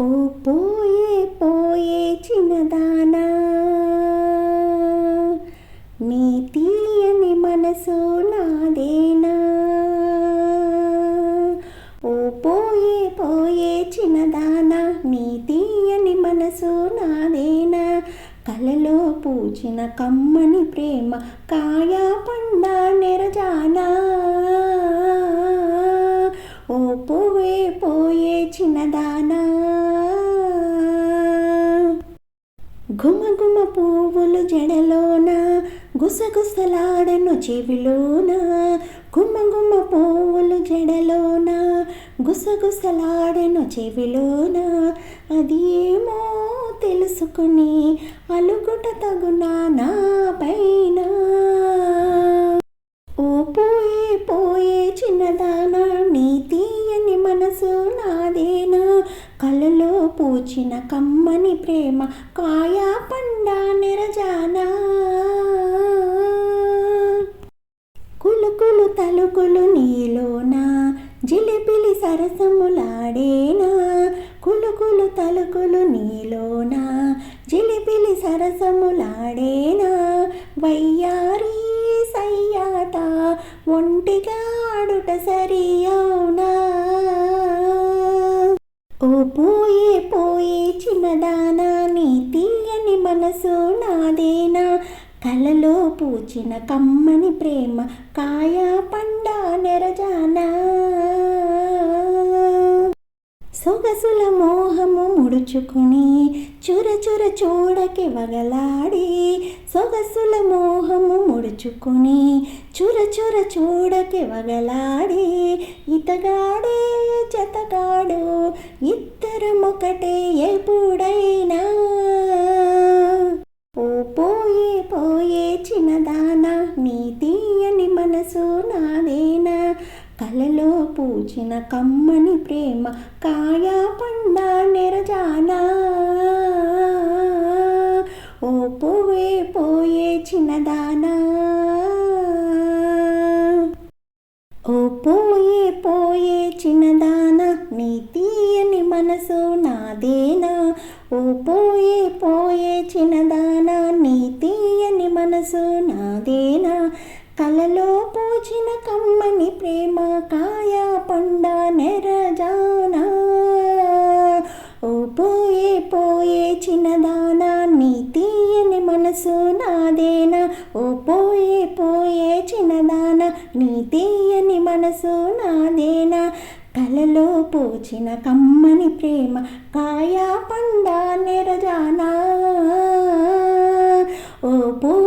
ఓ పోయే పోయే చిన్నదానా. నీ తీయని మనసు నాదేనా. ఓ పోయే పోయే చిన్నదానా నీ తీయని మనసు నాదేనా. కలలో పూచిన కమ్మని ప్రేమ కాయా పండా నెరజా ఘుమఘుమ పువ్వులు జడలోన గుసగుసలాడను చెవిలోన. గుమ పువ్వులు జడలోన గుసగుసలాడను చెవిలోన. అది ఏమో తెలుసుకుని అలుగుట తగునా నా పైన. ఓ పోయే పోయే చిన్నదానా నీ తీయని మనసు నాదేనా. కలలో పూచిన కమ్మని ప్రేమ కాయా పండా నిరజానా? కులుకులు తలుకులు నీలోనా? జిలిపిలి సరసములాడేనా? కులుకులు తలుకులు నీలోనా? జిలిపిలి సరసములాడేనా? వయ్యారీ సయ్యాత ఒంటిగా ఆడుట సరి అవునా? ఓ పోయే పోయే చిన్నదానా నీ తీయని మనసు నాదేనా? కలలో పూచిన కమ్మని ప్రేమ కాయా పండా నెరజానా? సొగసుల మోహము ముడుచుకుని చుర చుర చూడకి వగలాడి సొగసుల మోహము ముడుచుకుని చుర చుర చూడకి వగలాడి ఇతగాడే జతగాడు ఇద్దరమొకటే ఎప్పుడైనా. ఓ పోయే పోయే చిన్నదానా నీ పూచిన కమ్మని ప్రేమ కాయా పండ నెరజానా? ఓ పోవే పోయే చిన్నదానా? ఓ పోయే పోయే చిన్నదానా? నీ తీయని మనసు నాదేనా? ఓ పోయే పోయే చిన్నదానా? నీ తీయని మనసు నాదేనా? కలలో పూచిన కమ్మని ప్రేమ కాయ పండ నెరజానా. ఓ పోయే పోయే చిన్నదానా నీ తీయని మనసు నాదేనా? ఓ పోయే పోయే చిన్నదానా నీ తీయని మనసు నాదేనా? కలలో పోచిన కమ్మని ప్రేమ కాయా పండ నెరజానా? ఓ పో